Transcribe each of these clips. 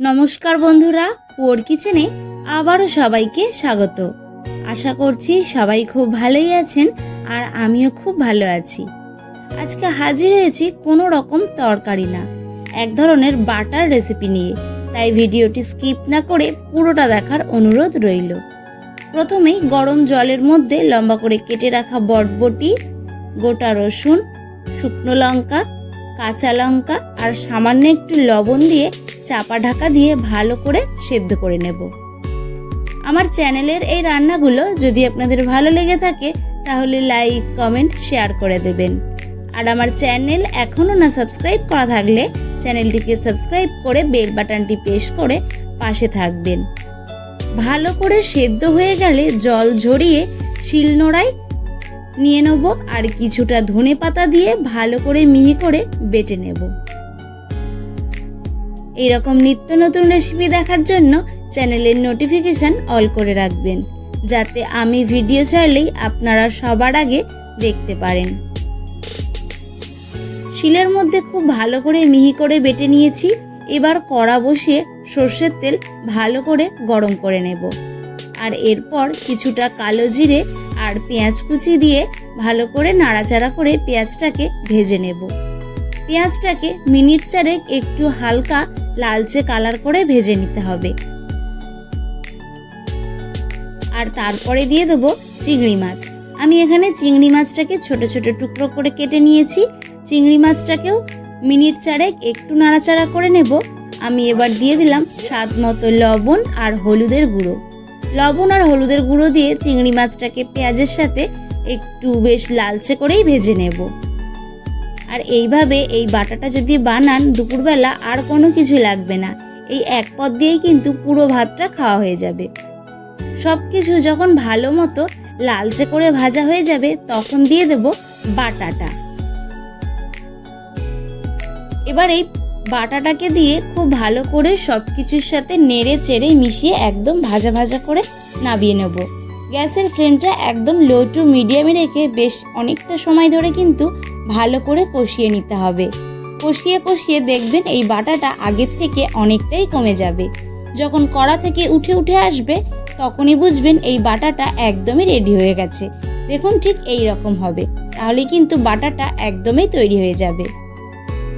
নমস্কার বন্ধুরা পোর কিচেনে আবারও সবাইকে স্বাগত। আশা করছি সবাই খুব ভালোই আছেন আর আমিও খুব ভালো আছি। আজকে হাজির হয়েছি কোনো রকম তরকারি না, এক ধরনের বাটার রেসিপি নিয়ে। তাই ভিডিওটি স্কিপ না করে পুরোটা দেখার অনুরোধ রইল। প্রথমেই গরম জলের মধ্যে লম্বা করে কেটে রাখা বটবটি, গোটা রসুন, শুকনো লঙ্কা, কাঁচা লঙ্কা আর সামান্য একটু লবণ দিয়ে চাপা ঢাকা দিয়ে ভালো করে সেদ্ধ করে নেব। আমার চ্যানেলের এই রান্নাগুলো যদি আপনাদের ভালো লেগে থাকে, তাহলে লাইক, কমেন্ট, শেয়ার করে দেবেন। আর আমার চ্যানেল এখনও না সাবস্ক্রাইব করা থাকলে চ্যানেলটিকে সাবস্ক্রাইব করে বেল বাটনটি প্রেস করে পাশে থাকবেন। ভালো করে সেদ্ধ হয়ে গেলে জল ঝরিয়ে শিলনোড়ায় নিয়ে নেব আর কিছুটা ধনে পাতা দিয়ে ভালো করে মিহি করে বেটে নেব। এইরকম নিত্য নতুন রেসিপি দেখার জন্য চ্যানেলের নোটিফিকেশান অল করে রাখবেন, যাতে আমি ভিডিও ছাড়লেই আপনারা সবার আগে দেখতে পারেন। শিলের মধ্যে খুব ভালো করে মিহি করে বেটে নিয়েছি, এবার কড়া বসিয়ে সর্ষের তেল ভালো করে গরম করে নেব। আর এরপর কিছুটা কালো জিরে আর পেঁয়াজ কুচি দিয়ে ভালো করে নাড়াচাড়া করে পেঁয়াজটাকে ভেজে নেব। পেঁয়াজটাকে মিনিট চারেক একটু হালকা লালচে কালার করে ভেজে নিতে হবে। আর তারপরে দিয়ে দেবো চিংড়ি মাছ। আমি এখানে চিংড়ি মাছটাকে ছোট ছোট টুকরো করে কেটে নিয়েছি। চিংড়ি মাছটাকেও মিনিট চারেক একটু নাড়াচাড়া করে নেব। আমি এবার দিয়ে দিলাম স্বাদ মতো লবণ আর হলুদের গুঁড়ো। লবণ আর হলুদের গুঁড়ো দিয়ে চিংড়ি মাছটাকে পেঁয়াজের সাথে একটু বেশ লালচে করেই ভেজে নেব। আর এইভাবে এই বাটাটা যদি বানান, দুপুরবেলা আর কোনো কিছু লাগবে না। এই এক পদ দিয়েই কিন্তু পুরো ভাতটা খাওয়া হয়ে যাবে। সব কিছু যখন ভালো মতো লালচে করে ভাজা হয়ে যাবে, তখন দিয়ে দেব বাটাটা। এবার এই বাটাটাকে দিয়ে খুব ভালো করে সব কিছুর সাথে নেড়ে চেড়ে মিশিয়ে একদম ভাজা ভাজা করে নাবিয়ে নেব। গ্যাসের ফ্লেমটা একদম লো টু মিডিয়ামে রেখে বেশ অনেকটা সময় ধরে কিন্তু ভালো করে কষিয়ে নিতে হবে। কষিয়ে কষিয়ে দেখবেন এই বাটাটা আগের থেকে অনেকটাই কমে যাবে। যখন কড়া থেকে উঠে উঠে আসবে, তখনই বুঝবেন এই বাটাটা একদমই রেডি হয়ে গেছে। দেখুন ঠিক এই রকম হবে। তাহলে কিন্তু বাটাটা একদমই তৈরি হয়ে যাবে।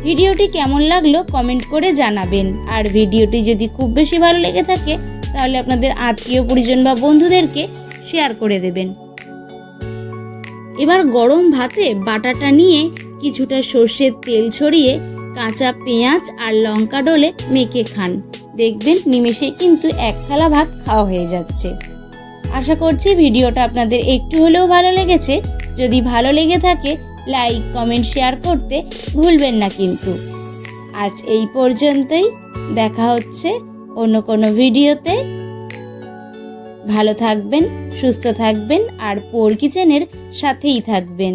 ভিডিওটি কেমন লাগল কমেন্ট করে জানাবেন। আর ভিডিওটি যদি খুব বেশি ভালো লেগে থাকে, তাহলে আপনাদের আত্মীয় পরিজন বা বন্ধুদেরকে শেয়ার করে দেবেন। এবার গরম ভাতে বাটাটা নিয়ে কিছুটা সর্ষের তেল ছড়িয়ে কাঁচা পেঁয়াজ আর লঙ্কা ডলে মেখে খান। দেখবেন নিমেষে কিন্তু এক থালা ভাত খাওয়া হয়ে যাচ্ছে। আশা করছি ভিডিওটা আপনাদের একটু হলেও ভালো লেগেছে। যদি ভালো লেগে থাকে, লাইক, কমেন্ট, শেয়ার করতে ভুলবেন না কিন্তু। আজ এই পর্যন্তই। দেখা হচ্ছে অন্য কোনো ভিডিওতে। ভালো থাকবেন সুস্থ থাকবেন আর পোর কিচেনের সাথেই থাকবেন।